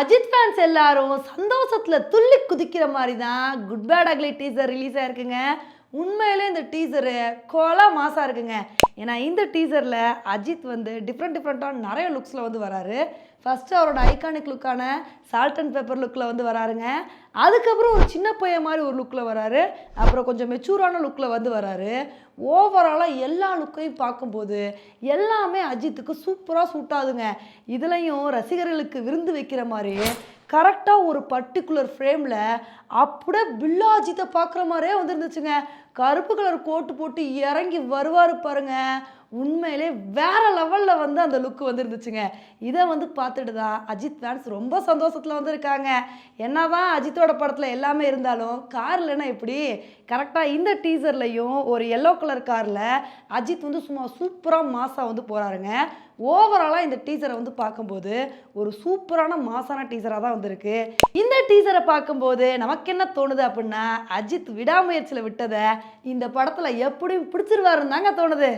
Ajith fans எல்லாரும் சந்தோஷத்தில் துள்ளி குதிக்கிற மாதிரி தான் good bad ugly teaser release ஆயிருக்குங்க. உண்மையிலே டீசரு கொலை மாசாக இருக்குங்க. ஏன்னா இந்த டீசரில் அஜித் வந்து டிஃப்ரெண்ட் டிஃப்ரெண்ட்டான நிறைய லுக்ஸில் வந்து வராரு. ஃபஸ்ட்டு அவரோட ஐகானிக் லுக்கான சால்ட் அண்ட் பேப்பர் லுக்கில் வந்து வராருங்க. அதுக்கப்புறம் ஒரு சின்ன பையன் மாதிரி ஒரு லுக்கில் வராரு. அப்புறம் கொஞ்சம் மெச்சூரான லுக்கில் வந்து வராரு. ஓவராலாக எல்லா லுக்கையும் பார்க்கும்போது எல்லாமே அஜித்துக்கு சூப்பராக சூட் ஆகுதுங்க. இதுலேயும் ரசிகர்களுக்கு விருந்து வைக்கிற மாதிரி கரெக்டாக ஒரு பர்டிகுலர் ஃப்ரேமில் அப்படியே பில்லாஜித்தை பார்க்குற மாதிரியே வந்துருந்துச்சுங்க. கருப்பு கலர் கோட்டு போட்டு இறங்கி வருவார் பாருங்கள் உண்மையிலே வேற லெவலில் வந்து அந்த லுக் வந்துருந்துச்சுங்க. இதை வந்து பார்த்துட்டு தான் அஜித் ஃபேன்ஸ் ரொம்ப சந்தோஷத்தில் வந்திருக்காங்க. என்னதான் அஜித்தோட படத்தில் எல்லாமே இருந்தாலும் கார் இல்லைன்னா எப்படி கரெக்டாக இந்த டீசர்லையும் ஒரு எல்லோ கலர் காரில் அஜித் வந்து சும்மா சூப்பராக மாசாக வந்து போகிறாருங்க ஓவராலாக இந்த டீசரை வந்து பார்க்கும்போது ஒரு சூப்பரான மாசான டீசராக தான் வந்திருக்கு. இந்த டீசரை பார்க்கும்போது நமக்கு என்ன தோணுது அப்படின்னா அஜித் விடாமுயற்சியில் விட்டதை இந்த படத்தில் எப்படியும் பிடிச்சிருவாருன்னு தாங்க தோணுது.